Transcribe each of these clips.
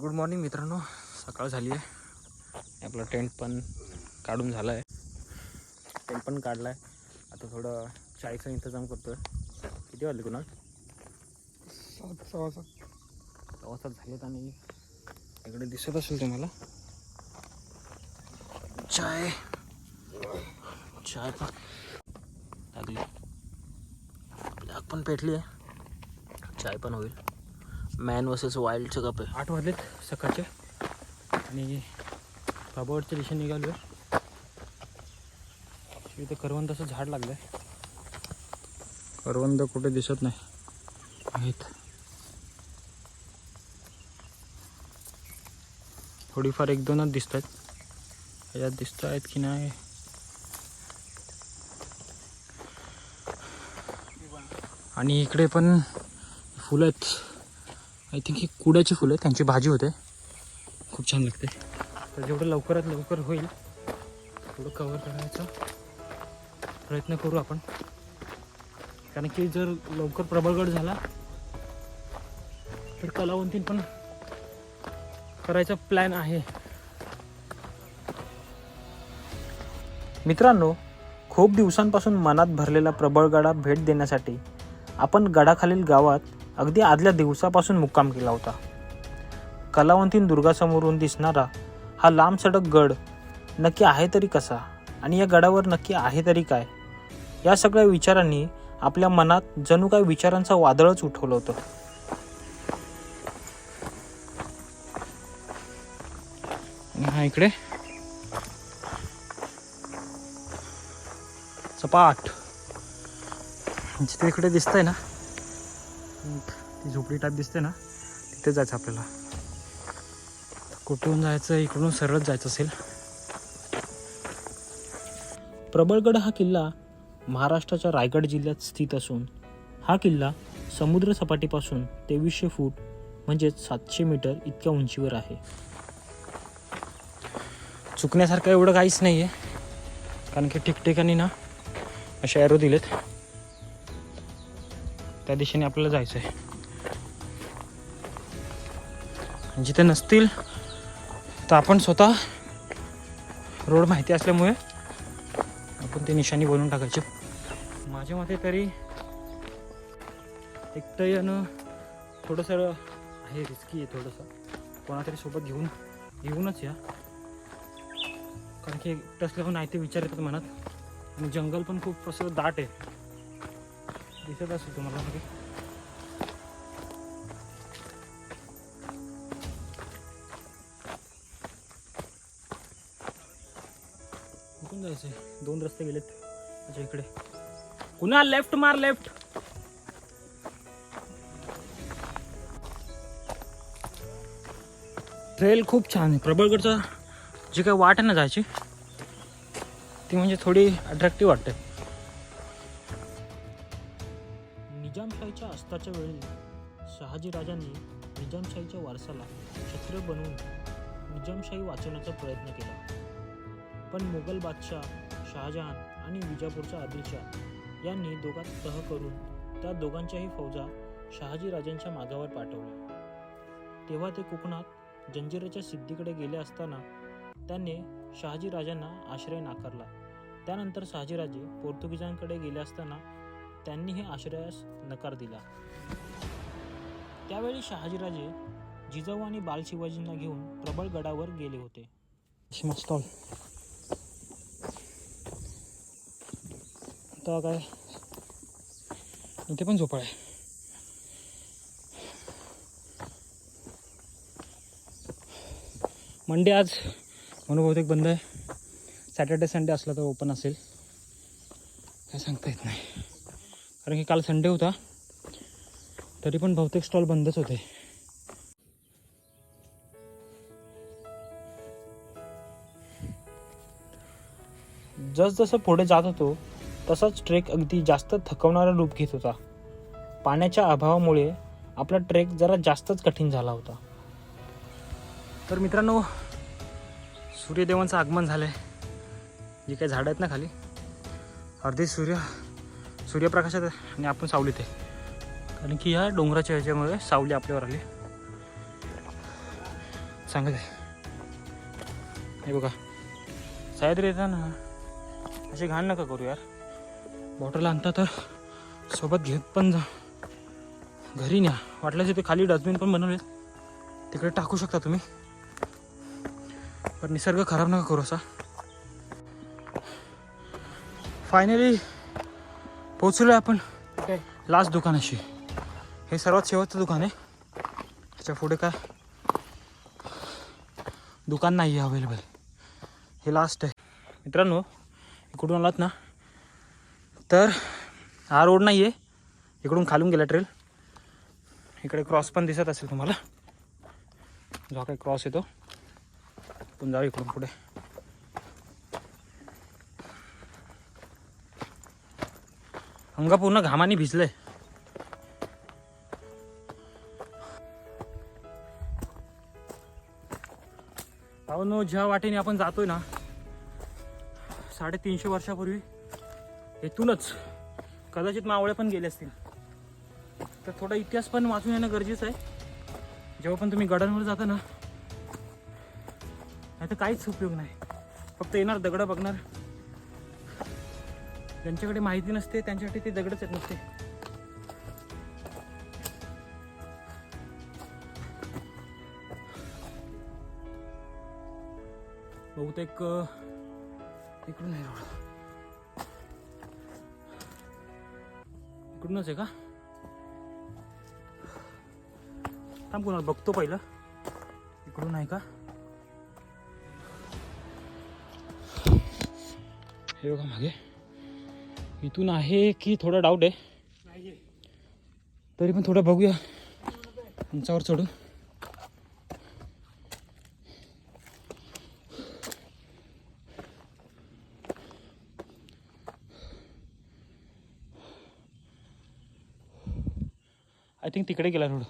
Good morning मित्रांनो. सकाळ झाली आहे. आपला टेंट पण काढून झाला आहे टेंट पण काढला आहे आता थोडं चायचा इंतजाम करतो आहे किती वाजले कुणाल? सात सव्वा सात. सव्वा सात झालेत आणि इकडे दिसत असेल तुम्हाला. चाय. चाय पण. लागली. ब्लॅक पण पेटली आहे. चाय पण होईल. मॅन वर्सेस वाईल्डचं कप आहे. आठ वाजलेत सकाळचे. आणि बाबावरच्या दिशेने निघालो आहे इथे करवंदाचं झाड लागलं आहे करवंद कुठे दिसत नाही. आहेत. थोडीफार एक दोनच दिसत आहेत याच्यात दिसत आहेत की नाही? आणि इकडे पण फुलं आहेत. आय थिंक ही कुड्याची फुलं आहेत. त्यांची भाजी होते. खूप छान लागते. तर जेवढं लवकरात लवकर होईल थोडं कवर करायचा प्रयत्न करू आपण. कारण की जर लवकर प्रबळगड झाला तर कलावंतीन पण करायचा प्लॅन आहे. मित्रांनो खूप दिवसांपासून मनात भरलेला प्रबळगडा भेट देण्यासाठी आपण गडाखालील गावात अगदी आदल्या दिवसापासून मुक्काम केला होता. कलावंतीन दुर्गासमोरून दिसणारा हा लांब सडक गड नक्की आहे तरी कसा? आणि या गडावर नक्की आहे तरी काय? या सगळ्या विचारांनी आपल्या मनात जणू काय विचारांचा वादळच उठवलं होतं. हा इकडे. सपाट. जिथे इकडे दिसतंय ना ती झोपडी टाईप दिसते ना तिथे जायचं आपल्याला. कुठून जायचं इकडून सरळ जायचं असेल. प्रबळगड हा किल्ला महाराष्ट्राच्या रायगड जिल्ह्यात स्थित असून हा किल्ला समुद्र सपाटीपासून तेवीसशे फूट म्हणजेच सातशे मीटर इतक्या उंचीवर आहे. चुकण्यासारखं एवढं काहीच नाही आहे कारण की ठिकठिकाणी ना असे ॲरो दिलेत. त्या दिशेने आपल्याला जायचं आहे जिथे नसतील तर आपण स्वतः रोड माहिती असल्यामुळे आपण ते निशाणी बनवून टाकायचे. माझ्या मते तरी एकटं येणं थोडंसं आहे रिस्की आहे थोडंसं. कोणातरी सोबत घेऊन घेऊनच या. कारण की एकटं असल्यावर नाही ते विचार येतात मनात. आणि जंगल पण खूप असं दाट आहे. दिसत असेल तुम्हाला मागे कुठून जायचंय? दोन रस्ते गेलेत. अच्छा इकडे. कुणा लेफ्ट मार लेफ्ट ट्रेल खूप छान आहे. प्रबळगडचा जी काय वाट आहे ना जायची ती म्हणजे थोडी अट्रॅक्टिव्ह वाटते. निजामशाहीच्या वेळी शहाजीराजांनी निजामशाहीच्या वारसाला क्षत्रिय बनवून निजामशाही वाचवण्याचा प्रयत्न केला. पण मुघल बादशाह शहाजहान आणि विजापूरचा आदिलशाह यांनी दोघात तह करून त्या दोघांच्याही फौजा शहाजीराजांच्या मागावर पाठवल्या. तेव्हा ते कोकणात जंजिराच्या सिद्धीकडे गेले असताना त्यांनी शहाजीराजांना आश्रय नाकारला. त्यानंतर शहाजीराजे पोर्तुगीजांकडे गेले असताना त्यांनीही आश्रयास नकार दिला. त्यावेळी शहाजीराजे जिजाऊ आणि बालशिवाजींना घेऊन प्रबळगडावर गेले होते. स्टॉल आता काय? इथे पण झोपाळ आहे. मंडे आज म्हणून बहुतेक बंद आहे. सॅटर्डे संडे असला तर ओपन असेल. काय सांगता येत नाही. कारण की काल संडे होता. तरी पण बहुतेक स्टॉल बंदच होते. जसजसं पुढे जात होतो तसाच ट्रेक अगदी जास्त थकवणारा रूप घेत होता. पाण्याच्या अभावामुळे आपला ट्रेक जरा जास्तच कठीण झाला होता. तर मित्रांनो सूर्यदेवांचं आगमन झालं आहे जी काही झाडं आहेत ना खाली अर्धे सूर्य सूर्यप्रकाशात आहे आणि आपण सावलीत आहे. कारण की ह्या डोंगराच्या ह्याच्यामुळे सावली आपल्यावर आली. चांगलं आहे हे बघा. सायद्री येताना अशी घाण नका करू यार. बॉटल आणता तर सोबत घेत पण जा. घरी न्या. वाटल्यास ते खाली डस्टबिन पण बनवले तिकडे टाकू शकता तुम्ही. पण निसर्ग खराब नका करू असा. फायनली पोचलो आपण. लास्ट दुकानाशी. हे सर्वात शेवटचं दुकान आहे. त्याच्या पुढे काय? दुकान नाही आहे अवेलेबल हे लास्ट आहे. मित्रांनो इकडून आलात ना? तर हा रोड नाही आहे. इकडून खालून गेला ट्रेल इकडे क्रॉस पण दिसत असेल तुम्हाला. जो काही क्रॉस येतो. आपण जाऊ इकडून पुढे. अंग पूर्ण घामाने भिजलंय. नो ज्या वाटेने आपण जातोय ना साडेतीनशे वर्षापूर्वी येथूनच कदाचित मावळे पण गेले असतील. तर थोडा इतिहास पण वाचून येणं गरजेचं आहे. जेव्हा पण तुम्ही गडांवर जाता ना नाही तर काहीच उपयोग नाही. फक्त येणार दगडं बघणार. ज्यांच्याकडे माहिती नसते त्यांच्यासाठी ते दगडच येत नसते. बहुतेक इकडून आहे रोड इकडूनच आहे का? थांब कोणाला बघतो पहिलं. इकडून आहे का? हे बघा मागे. इथून आहे की थोडा डाऊट आहे. तरी पण थोडं बघूया. उंचावर चढून. आय थिंक तिकडे गेला रोड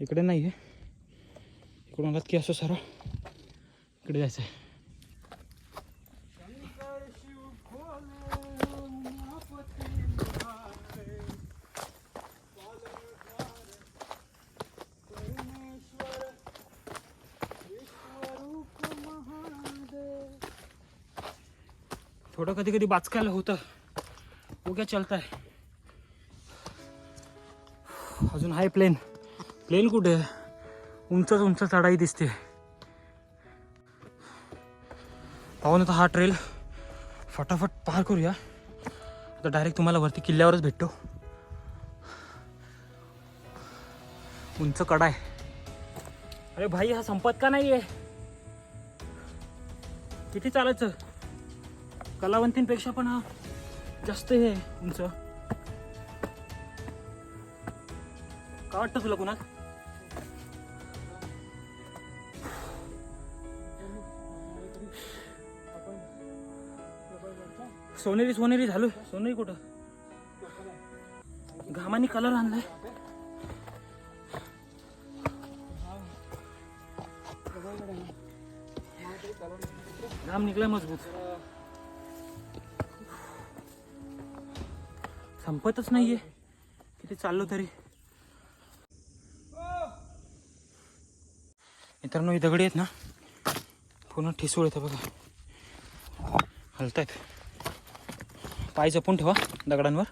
इकडे नाही आहे इकडून आलात की असं सरळ इकडे जायचं आहे थोडं कधी कधी बाचकायला होतं. उग्या चलताय. अजून आहे प्लेन. प्लेन कुठे? आहे उंचच उंच चढाई दिसते. पाहून आता हा ट्रेल फटाफट पार करूया. आता डायरेक्ट तुम्हाला वरती किल्ल्यावरच भेटतो. उंच कडा आहे अरे भाई हा संपत का नाही आहे किती चालायचं? कलावंतींपेक्षा पण हा जास्त हे उंच काय वाटतं तुला कुणाल सोनेरी सोनेरी झालो सोनेरी कुठं? घामाने कलर आणलाय. घाम निघलाय मजबूत. संपतच नाहीये. किती चाललो तरी. मित्रांनो ही दगडी आहेत ना. पूर्ण ठिसूळ येतं बघा. हलतायत. पाय जपून ठेवा दगडांवर.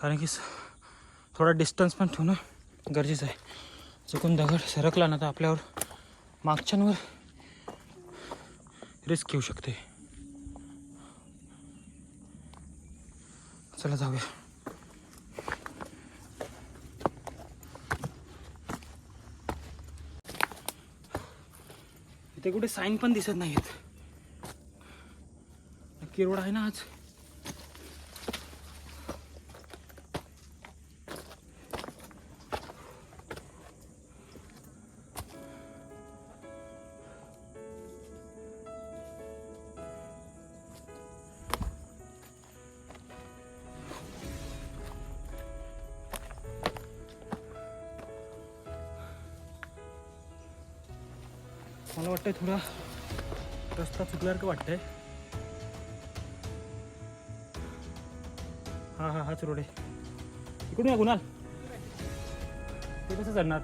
कारण की स- थोडा डिस्टन्स पण ठेवणं गरजेचं आहे. चुकून दगड सरकला ना तर आपल्यावर मागच्यांवर रिस्क घेऊ शकते. चला जाऊया. इथे कुठे साईन पण दिसत नाहीत नक्की रोड आहे ना आज? वाटतंय थोडा. रस्ता चुकल्यासारखं वाटतंय. हा हा हाच रोड आहे. इकडून या कुणाल? ते कसं चढणार?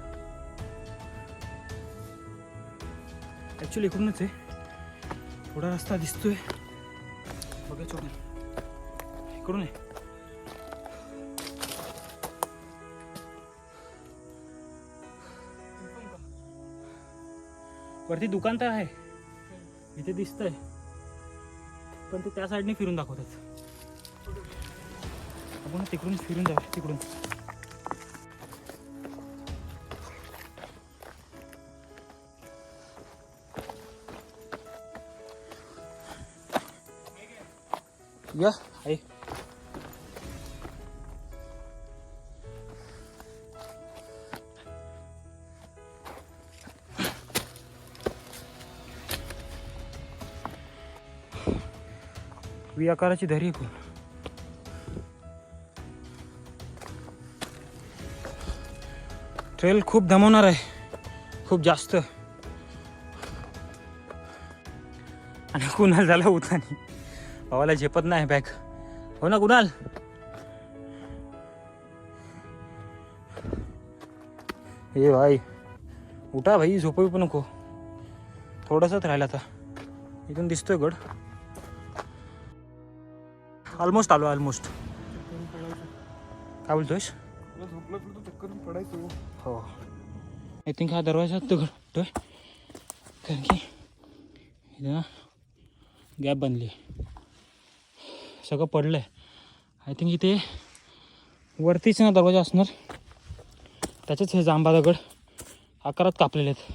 ॲक्च्युली इकडूनच आहे. थोडा रस्ता दिसतोय. बघा चोरून इकडून आहे वरती दुकान तर आहे. इथे दिसतंय. पण ते त्या साईडने फिरून दाखवतात. आपण तिकडून फिरून जाऊ तिकडून. या आहे व्ही आकाराची दरी आहे पण ट्रेल खूप दमवणार आहे. खूप जास्त. आणि कुणाल झाला उतानी? भावाला झेपत नाही बॅग. हो ना कुणाल? ए भाई उठा भाई झोपवी पण नको. थोडंसंच राहिलं आता. इथून दिसतोय गड. ऑलमोस्ट आलो ऑलमोस्ट काय बोलतोयस? हो. आय थिंक हा दरवाजा तो कारण की ना गॅप बनली सगळं पडलं आहे आय थिंक इथे वरतीच ना दरवाजा असणार. त्याचेच हे जांबा दगड आकारात कापलेले आहेत.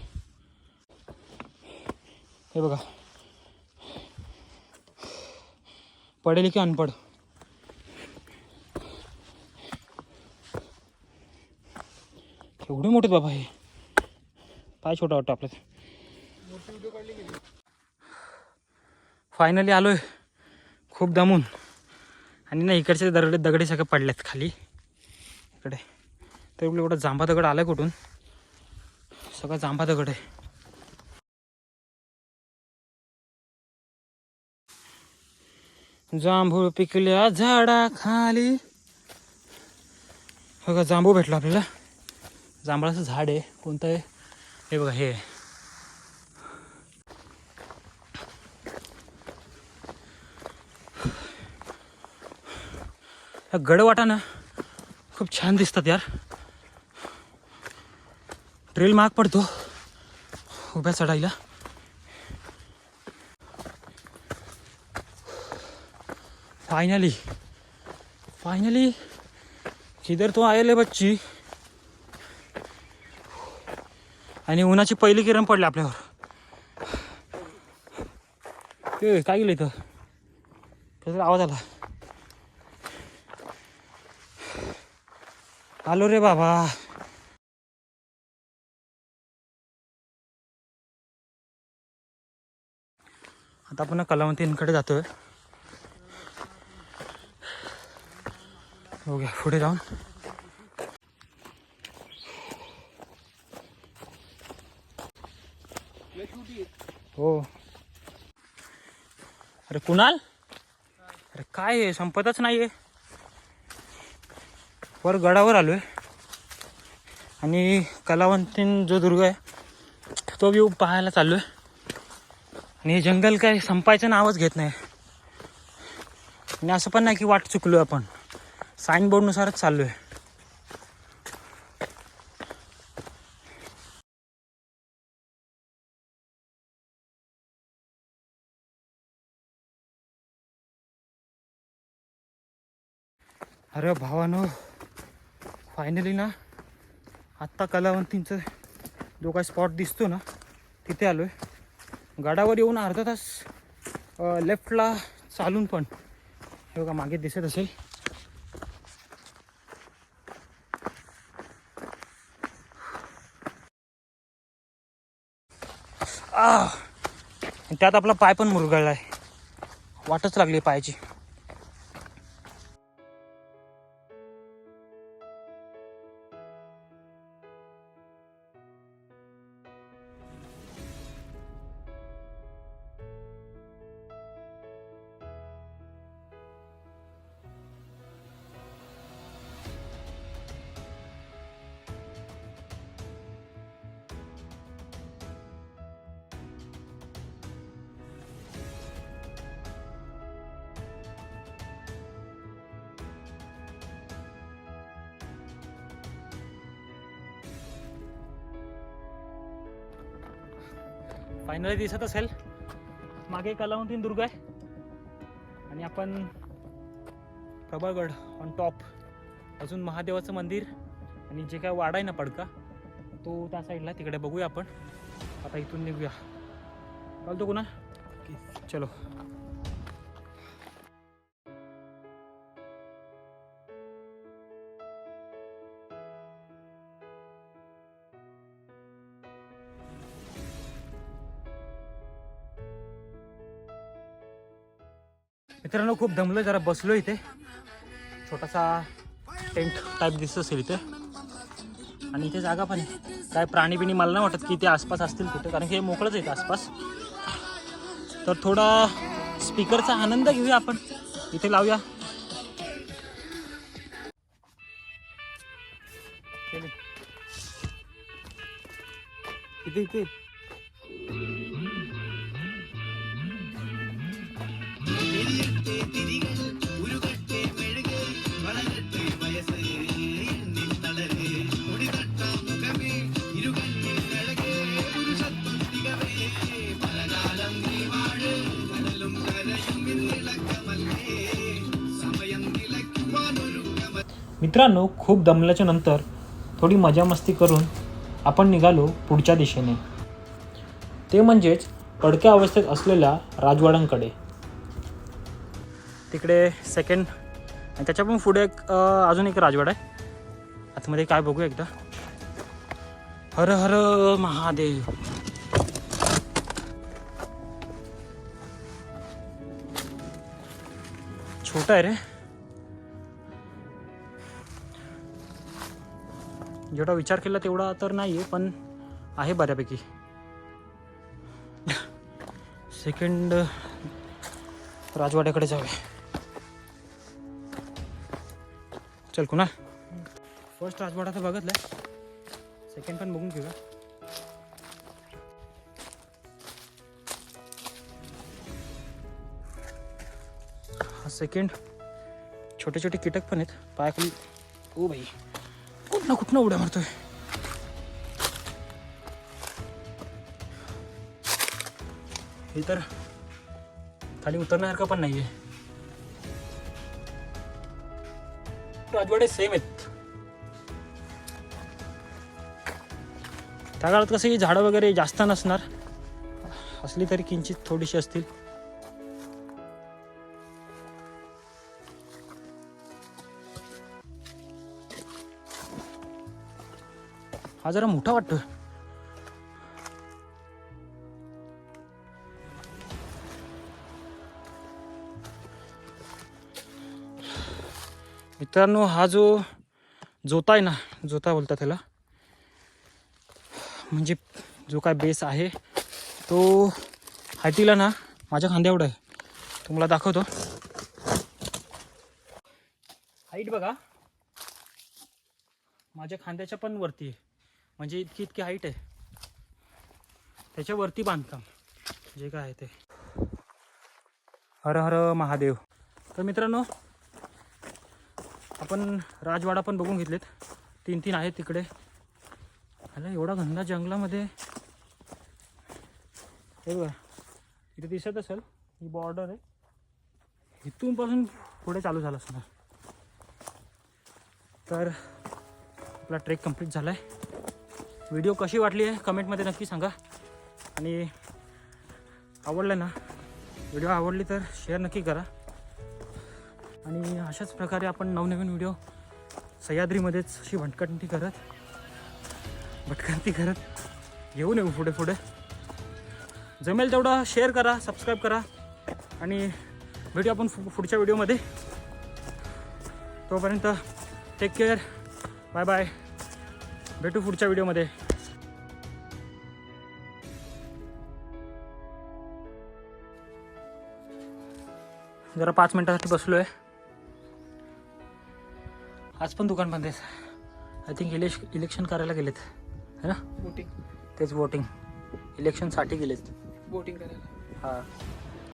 हे बघा. पडेल की अनपड एवढे मोठे बाबा हे. पाय छोटा वाटतं आपल्याला फायनली आलोय. खूप दमून. आणि ना इकडचे दगडे दगडे सगळे पडलेत खाली. इकडे. तर एवढं एवढा जांभा दगड आलाय कुठून? सगळा जांभा दगड आहे. जांभूळ पिकल्या झाडा खाली बघा जांभूळ भेटला आपल्याला. जांभळाचं झाड आहे कोणतं आहे? हे बघा हे गडवाटा ना खूप छान दिसतात यार. ट्रेल महाग पडतो उभ्या चढायला फायनली फायनली किधर तो आयल बच्ची. आणि उन्हाची पहिली किरण पडली आपल्यावर. ए काय गेलं इथं? त्याचा आवाज आला. आलो रे बाबा. आता आपण कलावंतींकडे जातोय. बघूया पुढे जाऊन हो अरे कुणाल अरे काय आहे संपतच नाहीये वर गडावर आलोय. आणि कलावंतीन जो दुर्ग आहे तो व्यू पाहायला चाललोय. आणि हे जंगल काय संपायचं नावच घेत नाही. आणि असं पण नाही की वाट चुकलोय आपण. साईन बोर्डनुसारच चाललोय. अरे भावानो फायनली ना आत्ता कलावंतींचं जो काही स्पॉट दिसतो ना तिथे आलो आहे गडावर येऊन अर्धा तास लेफ्टला चालून पण हे बघा मागे दिसत असेल. आह! त्यात आपला पाय पण मुरगळला आहे वाटच लागली पायाची फायनली दिसत असेल. मागे कलावंतीन दुर्ग आहे. आणि आपण प्रबळगड ऑन टॉप अजून महादेवाचं मंदिर आणि जे काय वाडा आहे ना पडका तो त्या साईडला तिकडे बघूया आपण. आता इथून निघूया. चालतो कुणा? चलो. मित्रांनो खूप दमलं जरा बसलो इथे. छोटासा टेंट टाईप दिसत असेल इथे. आणि इथे जागा पण आहे. काय प्राणी बिणी मला नाही वाटत की इथे आसपास असतील कुठे कारण की हे मोकळंच आहे आसपास. तर थोडा स्पीकरचा आनंद घेऊया आपण. इथे लावूया. इथे इथे. मित्रांनो खूप दमल्याच्या नंतर थोडी मजा मस्ती करून आपण निघालो पुढच्या दिशेने. ते म्हणजेच पडक्या अवस्थेत असलेल्या राजवाड्यांकडे. तिकडे सेकंड आणि त्याच्या पण पुढे एक अजून एक राजवाडा आहे. आतमध्ये काय बघू एकदा. हर हर महादेव. छोटा आहे रे. जेवढा विचार केला तेवढा तर नाही आहे पण आहे बऱ्यापैकी. सेकंड राजवाड्याकडे जाऊया चल कुणा? फर्स्ट राजवाडा तर बघितलाय. सेकंड पण बघून घेऊया. हा सेकंड छोटे छोटे कीटक पण आहेत. पायाखाली ओ बाई. कुठनं कुठनं उड्या मारतोय? हे तर खाली उतरण्यासारखं पण नाहीये. राजवाडे सेम आहेत. त्या काळात कसं की झाडं वगैरे जास्त नसणार. असली तरी किंचित थोडीशी असतील. हा जरा मोठा वाटतोय. मित्रांनो हा जो जोता आहे ना जोता बोलतात त्याला. म्हणजे जो काय बेस आहे तो हायटीला ना माझ्या खांद्या आहे. तुम्हाला दाखवतो. हाईट बघा. माझ्या खांद्याच्या पण वरती आहे. म्हणजे इतकी इतकी हाईट आहे. त्याच्यावरती बांधकाम. जे काय आहे ते. हर हर महादेव. तर मित्रांनो आपण राजवाडा पण बघून घेतलेत. तीन तीन आहेत तिकडे. अरे एवढा घंदा जंगलामध्ये. हे बघा इथे दिसत असेल ही बॉर्डर आहे. इथूनपासून पुढे चालू झालं असणार. तर आपला ट्रेक कंप्लीट झाला आहे व्हिडिओ कशी वाटली आहे कमेंटमध्ये नक्की सांगा. आणि आवडलं ना व्हिडिओ आवडली तर शेअर नक्की करा. आणि अशाच प्रकारे आपण नवनवीन व्हिडिओ सह्याद्रीमध्येच अशी भटकंती करत भटकंती करत घेऊन येऊ पुढे पुढे. जमेल तेवढं शेअर करा सबस्क्राईब करा आणि भेटू आपण फु पुढच्या व्हिडिओमध्ये तोपर्यंत टेक केअर बाय बाय भेटू पुढच्या व्हिडिओमध्ये जरा पाच मिनटासाठी बसलो आहे आज पण दुकान बंद आहे आय थिंक इलेक्श इलेक्शन करायला गेलेत. है ना? बोटिंग तेच वोटिंग इलेक्शनसाठी गेलेत. बोटिंग करायला. हां.